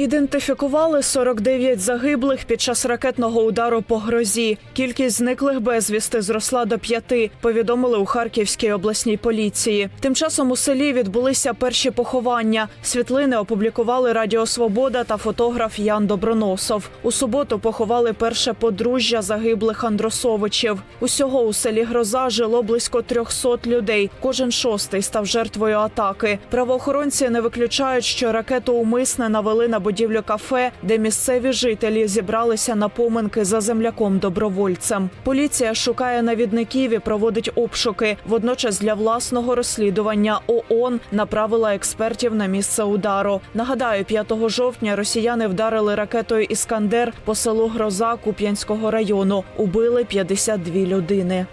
Ідентифікували 49 загиблих під час ракетного удару по грозі. Кількість зниклих безвісти зросла до п'яти. Повідомили у Харківській обласній поліції. Тим часом у селі відбулися перші поховання. Світлини опублікували Радіо Свобода та фотограф Ян Доброносов. У суботу поховали перше подружжя загиблих Андросовичів. Усього у селі Гроза жило близько 300 людей. Кожен шостий став жертвою атаки. Правоохоронці не виключають, що ракету умисне навели на будівлю кафе, де місцеві жителі зібралися на поминки за земляком добровольцем. Поліція шукає навідників і проводить обшуки. Водночас для власного розслідування ООН направила експертів на місце удару. Нагадаю, 5 жовтня росіяни вдарили ракетою Іскандер по селу Гроза Куп'янського району. Убили 52 людини.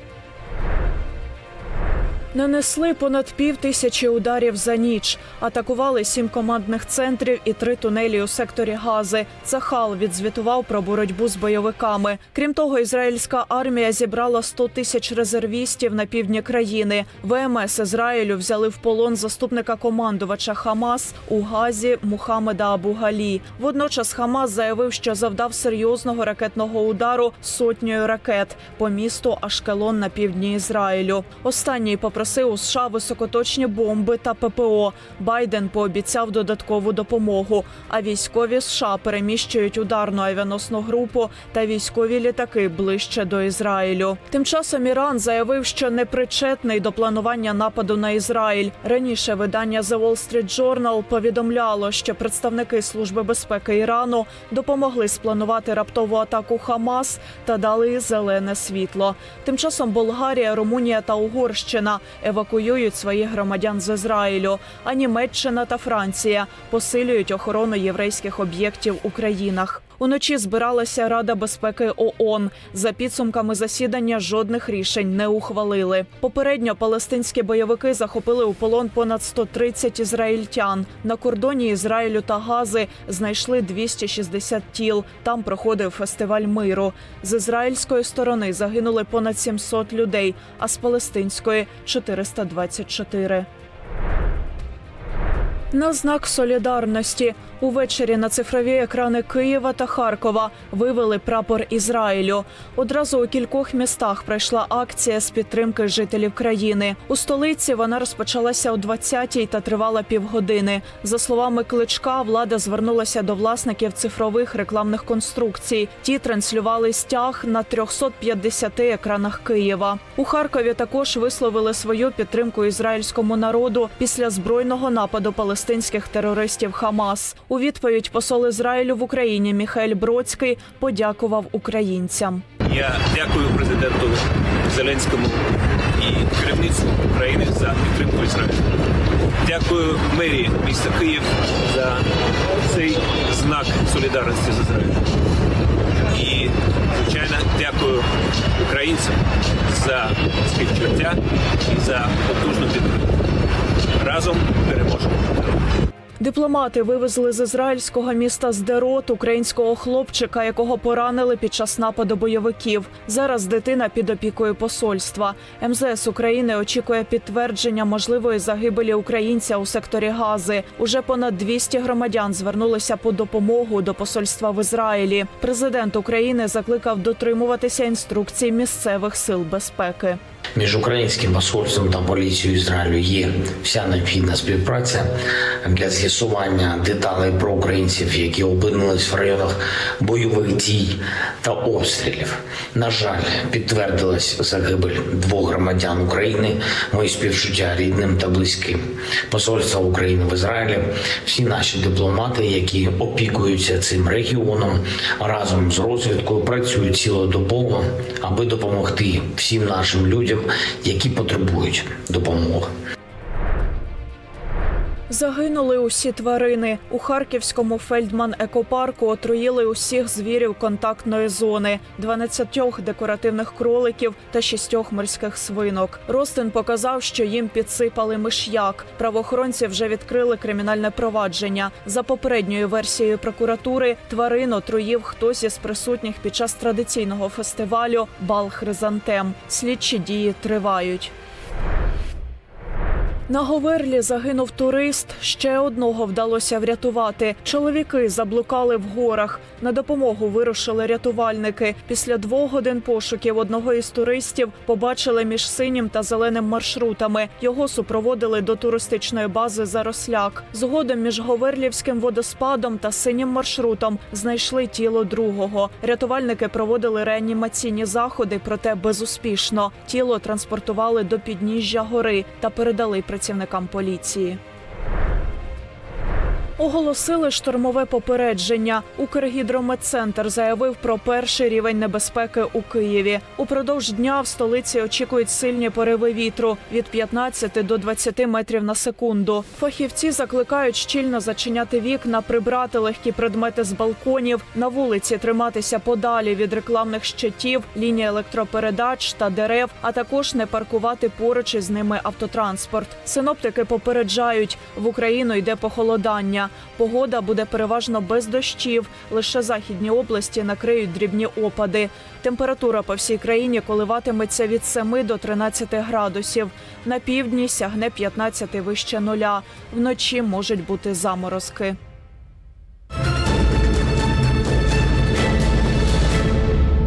Нанесли понад пів тисячі ударів за ніч. Атакували сім командних центрів і три тунелі у секторі Гази. Цахал відзвітував про боротьбу з бойовиками. Крім того, ізраїльська армія зібрала 100 тисяч резервістів на півдні країни. ВМС Ізраїлю взяли в полон заступника командувача Хамас у Газі Мухаммеда Абу-Галі. Водночас Хамас заявив, що завдав серйозного ракетного удару сотнею ракет по місту Ашкелон на півдні Ізраїлю. Останній попросив у США високоточні бомби та ППО. Байден пообіцяв додаткову допомогу. А військові США переміщують ударну авіаносну групу та військові літаки ближче до Ізраїлю. Тим часом Іран заявив, що не причетний до планування нападу на Ізраїль. Раніше видання The Wall Street Journal повідомляло, що представники служби безпеки Ірану допомогли спланувати раптову атаку Хамас та дали зелене світло. Тим часом Болгарія, Румунія та Угорщина евакуюють своїх громадян з Ізраїлю. А Німеччина та Франція посилюють охорону єврейських об'єктів у країнах. Уночі збиралася Рада безпеки ООН. За підсумками засідання жодних рішень не ухвалили. Попередньо палестинські бойовики захопили у полон понад 130 ізраїльтян. На кордоні Ізраїлю та Гази знайшли 260 тіл. Там проходив фестиваль миру. З ізраїльської сторони загинули понад 700 людей, а з палестинської 424. На знак солідарності увечері на цифрові екрани Києва та Харкова вивели прапор Ізраїлю. Одразу у кількох містах пройшла акція з підтримки жителів країни. У столиці вона розпочалася о 20-й та тривала півгодини. За словами кличка, влада звернулася до власників цифрових рекламних конструкцій. Ті транслювали стяг на 350 екранах Києва. У Харкові також висловили свою підтримку ізраїльському народу після збройного нападу палестинських терористів Хамас. У відповідь посол Ізраїлю в Україні Міхаель Бродський подякував українцям. Я дякую президенту Зеленському і керівництву України за підтримку Ізраїлю. Дякую мерії міста Київ за цей знак солідарності з Ізраїлем. І, звичайно, дякую українцям за співчуття і за потужну підтримку. Разом переможемо. Дипломати вивезли з ізраїльського міста Здерот українського хлопчика, якого поранили під час нападу бойовиків. Зараз дитина під опікою посольства. МЗС України очікує підтвердження можливої загибелі українця у секторі Гази. Уже понад 200 громадян звернулися по допомогу до посольства в Ізраїлі. Президент України закликав дотримуватися інструкцій місцевих сил безпеки. Між українським посольством та поліцією Ізраїлю є вся необхідна співпраця для з'ясування деталей про українців, які опинились в районах бойових дій та обстрілів. На жаль, підтвердилась загибель двох громадян України. Мої співчуття рідним та близьким. Посольство України в Ізраїлі, всі наші дипломати, які опікуються цим регіоном, разом з розвідкою працюють цілодобово, аби допомогти всім нашим людям, які потребують допомоги. Загинули усі тварини. У харківському фельдман екопарку отруїли усіх звірів контактної зони: 12 декоративних кроликів та 6 морських свинок. Ростин показав, що їм підсипали миш'як. Правоохоронці вже відкрили кримінальне провадження. За попередньою версією прокуратури тварин отруїв хтось із присутніх під час традиційного фестивалю Бал Хризантем. Слідчі дії тривають. На Говерлі загинув турист. Ще одного вдалося врятувати. Чоловіки заблукали в горах. На допомогу вирушили рятувальники. Після двох годин пошуків одного із туристів побачили між синім та зеленим маршрутами. Його супроводили до туристичної бази Заросляк. Згодом між Говерлівським водоспадом та синім маршрутом знайшли тіло другого. Рятувальники проводили реанімаційні заходи, проте безуспішно. Тіло транспортували до підніжжя гори та передали працівникам поліції. Оголосили штормове попередження. Укргідрометцентр заявив про перший рівень небезпеки у Києві. Упродовж дня в столиці очікують сильні пориви вітру від 15 до 20 метрів на секунду. Фахівці закликають щільно зачиняти вікна, прибрати легкі предмети з балконів, на вулиці триматися подалі від рекламних щитів, ліній електропередач та дерев, а також не паркувати поруч із ними автотранспорт. Синоптики попереджають, в Україну йде похолодання. Погода буде переважно без дощів. Лише західні області накриють дрібні опади. Температура по всій країні коливатиметься від 7 до 13 градусів. На півдні сягне 15 вище нуля. Вночі можуть бути заморозки.